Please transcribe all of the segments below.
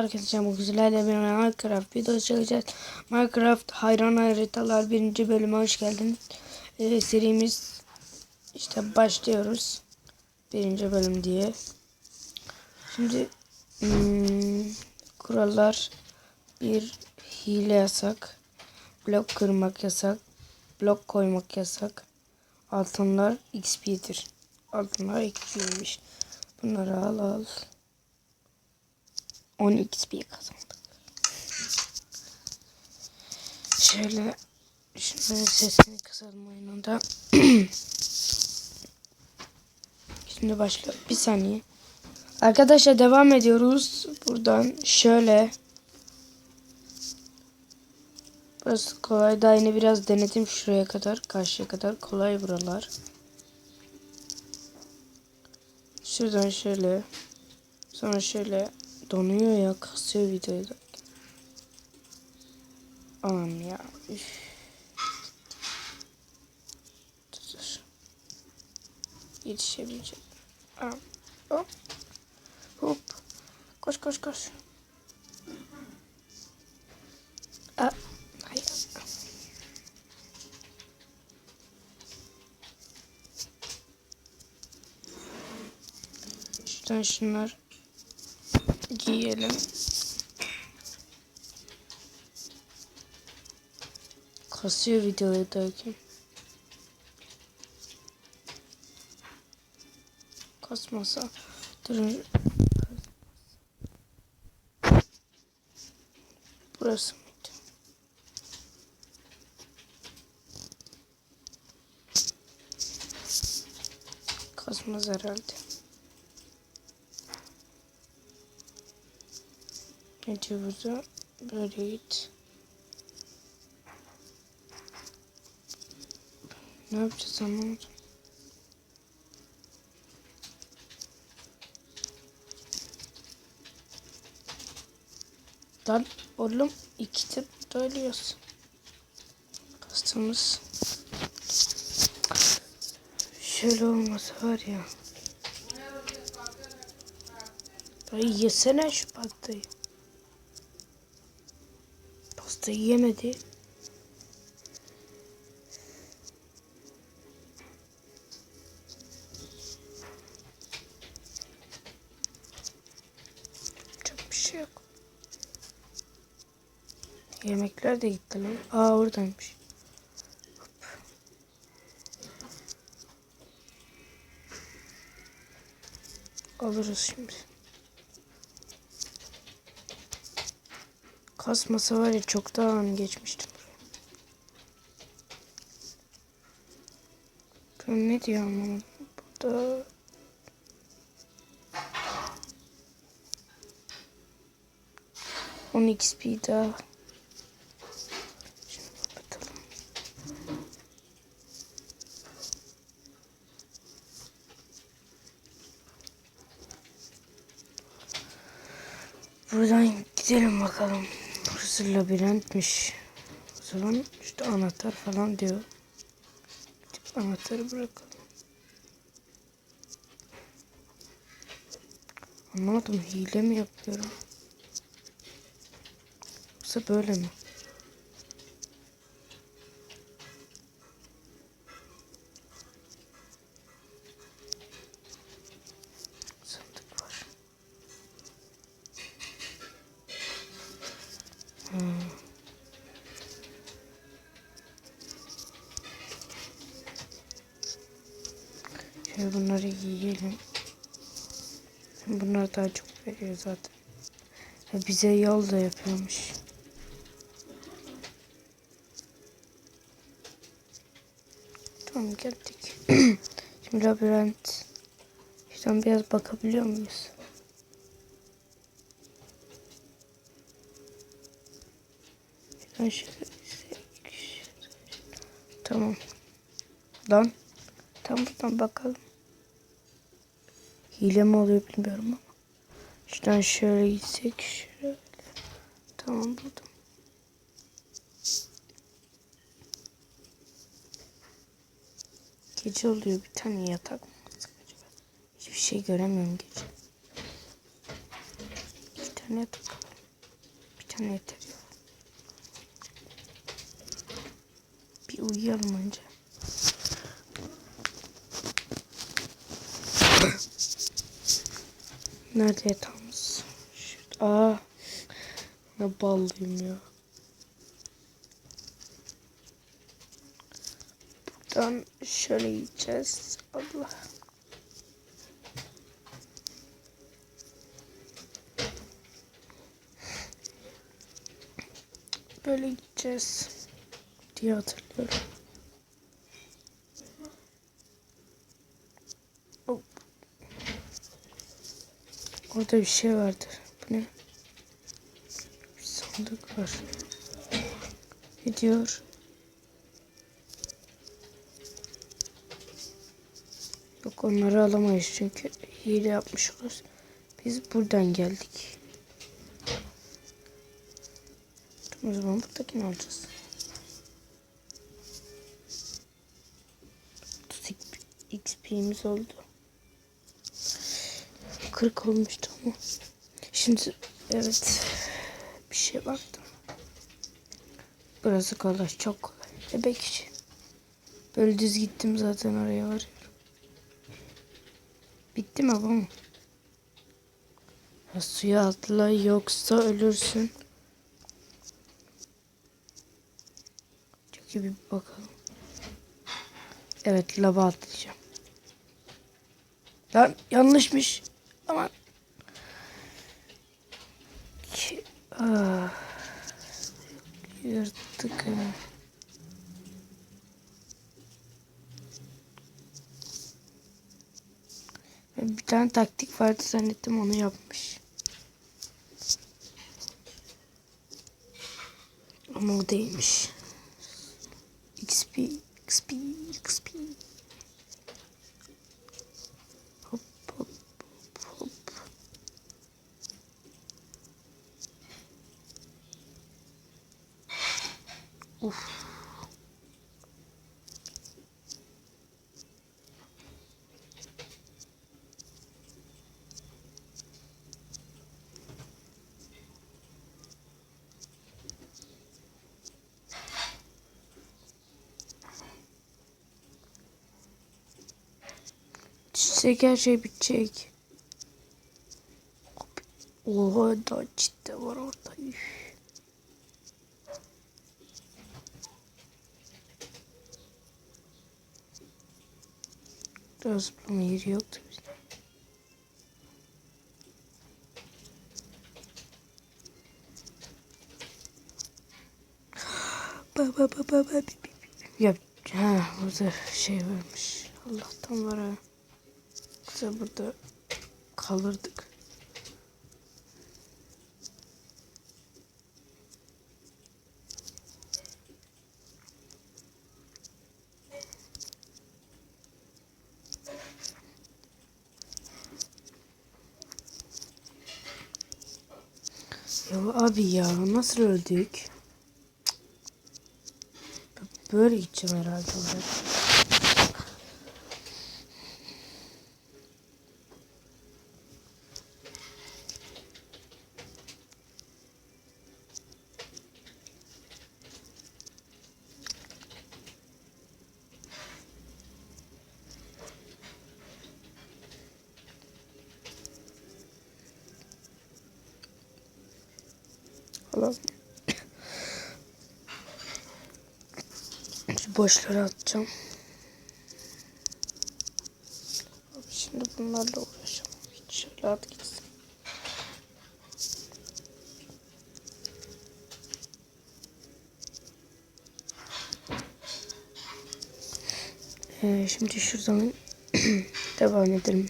Arkadaşlar bu güzellerle bir Minecraft videosu çekeceğiz. Minecraft hayran haritalar birinci bölüme hoş geldiniz. Ee, serimiz işte başlıyoruz. Birinci bölüm diye. Şimdi hmm, kurallar bir hile yasak. Blok kırmak yasak. Blok koymak yasak. Altınlar XP'dir. Altınlar XP'ymiş. Bunları al al. 10 XP kazandık. Şöyle şunların sesini kısalım oyununda. Şimdi başla. Bir saniye. Arkadaşlar devam ediyoruz. Buradan şöyle. Burası kolay. Daha yine biraz denedim şuraya kadar. Karşıya kadar. Kolay buralar. Şuradan şöyle. Sonra şöyle donuyor ya kasıyor videoyu da. Anam ya. Üf. Dur. Yetişebilecek. Anam. Hop. Hop. Koş koş koş. Aa, hayır. Şuradan şunlar giyelim. Kasıyor videoyu derken. Kasmasa durun. Burası mıydı? Kasmaz herhalde. Diyor burada? Böyle git. Ne yapacağız anlamadım. Lan oğlum iki tip ölüyoruz. Kastımız. Şöyle olmasa var ya. Ay yesene şu pastayı. Pastayı yemedi. Çok bir şey yok. Yemekler de gitti lan. Aa oradaymış. Alırız şimdi. Kasmasa var ya çok daha an geçmiştim. Ben ne diyor anlamadım. Burada on XP daha. Buradan gidelim bakalım. Burası labirentmiş. O zaman işte anahtar falan diyor. Gidip anahtarı bırakalım. Anlamadım hile mi yapıyorum? Yoksa böyle mi? Şöyle bunları yiyelim. Bunlar daha çok veriyor zaten. Ya bize yol da yapıyormuş. Tamam geldik. Şimdi labirent. Şuradan biraz bakabiliyor muyuz? Şuradan şöyle Tamam. Lan. Tam buradan bakalım. Hile mi oluyor bilmiyorum ama. Şuradan şöyle gitsek şöyle. Tamam buldum. Gece oluyor bir tane yatak mı acaba? Hiçbir şey göremiyorum gece. İki tane yatak var. tane yeter. Bir uyuyalım önce. Nerede yatağımız? Şurada. Aa. Ne ballıyım ya. Buradan şöyle gideceğiz. Allah. Böyle gideceğiz diye hatırlıyorum. Orada bir şey vardı. Bu ne? Bir sandık var. Ne diyor? Yok onları alamayız çünkü hile yapmış oluruz. Biz buradan geldik. O zaman buradakini alacağız. 30 XP'miz oldu. 40 olmuştu ama. Şimdi evet bir şey baktım. Burası kolay çok kolay. Bebek işi. Böyle düz gittim zaten oraya varıyorum. Bitti mi bu mu? Ya suya atla yoksa ölürsün. Çok iyi bir bakalım. Evet lava atlayacağım. Lan yanlışmış. Aman. Ki, ah. Yırttık. Bir tane taktik vardı zannettim onu yapmış. Ama o değilmiş. XP, XP, XP. Hop hop hop hop. Uf. Düşsek her şey bitecek. Oha da ciddi var orada. Üf. Daha zıplama yeri yoktu bizde. Ba ba ba ba ba Ya ha burada şey varmış. Allah'tan var ha. Yoksa burada kalırdık. Ya abi ya nasıl öldük? Böyle gideceğim herhalde oraya. Alalım. Şu boşları atacağım. Abi Şimdi bunlarla uğraşamam. Hiç şöyle at gitsin. Ee, şimdi şuradan devam edelim.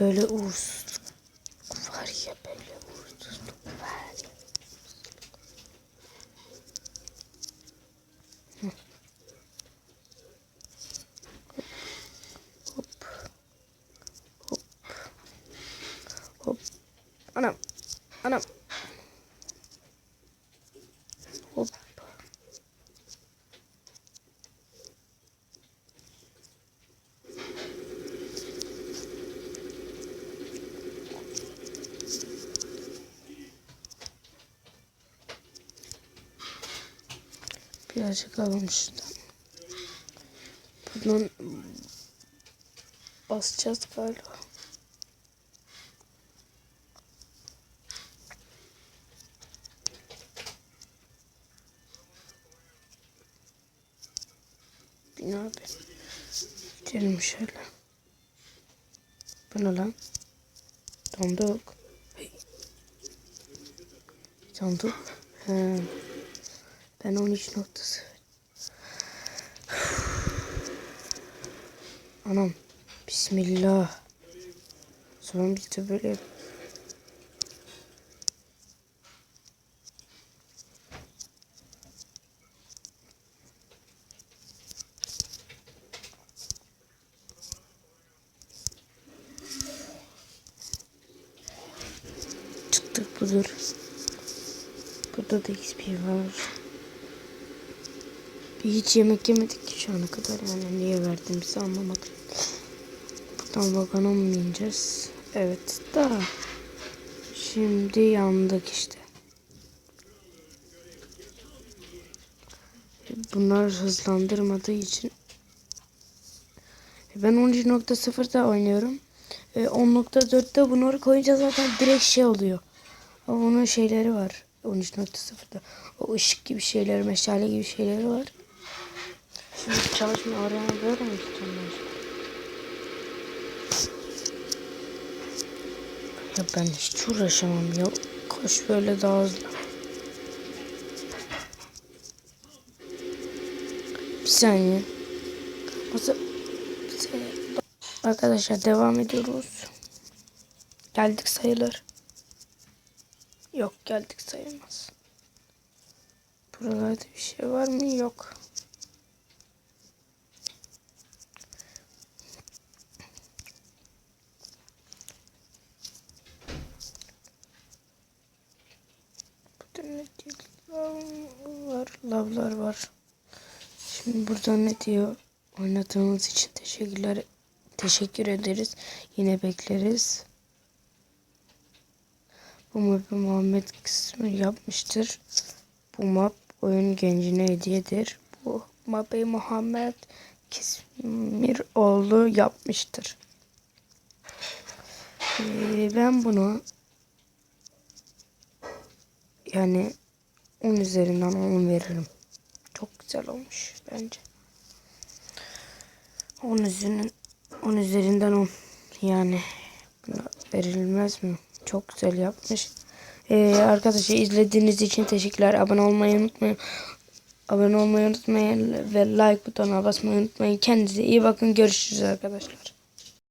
Böyle uğursuzluk var ya böyle uğursuzluk var ya. Hı. Hop. Hop. Hop. Anam. Anam. Hop. Birazcık alalım şuradan. Buradan basacağız galiba. Bin abi. Gidelim şöyle. Bu ne lan? Donduk. Donduk. He. Ben 13 noktası. Anam. Bismillah. Sonra de böyle budur. Burada da XP var. Hiç yemek yemedik ki şu ana kadar yani niye verdiğimizi anlamadım. Buradan vagona mı bineceğiz? Evet da şimdi yandık işte. Bunlar hızlandırmadığı için ben 13.0'da oynuyorum. E, 10.4'te bunları koyunca zaten direkt şey oluyor. Ama bunun şeyleri var. 13.0'da. O ışık gibi şeyleri, meşale gibi şeyleri var. Şimdi çalışma arayana böyle mi şimdi? Ya ben hiç uğraşamam ya. Koş böyle daha hızlı. Bir saniye. Nasıl? Bir saniye. Arkadaşlar devam ediyoruz. Geldik sayılır. Yok geldik sayılmaz. Buralarda bir şey var mı? Yok. Burada ne diyor? Lav var. Lavlar var. Şimdi burada ne diyor? Oynadığınız için teşekkürler. Teşekkür ederiz. Yine bekleriz. Bu map'i Muhammed kısmı yapmıştır. Bu map oyun gencine hediyedir. Bu map'i Muhammed Kismiroğlu yapmıştır. Ee, ben bunu yani 10 üzerinden 10 veririm. Çok güzel olmuş bence. 10 üzerinden 10 üzerinden 10 yani buna verilmez mi? Çok güzel yapmış. Ee, arkadaşlar izlediğiniz için teşekkürler. Abone olmayı unutmayın. Abone olmayı unutmayın ve like butonuna basmayı unutmayın. Kendinize iyi bakın. Görüşürüz arkadaşlar.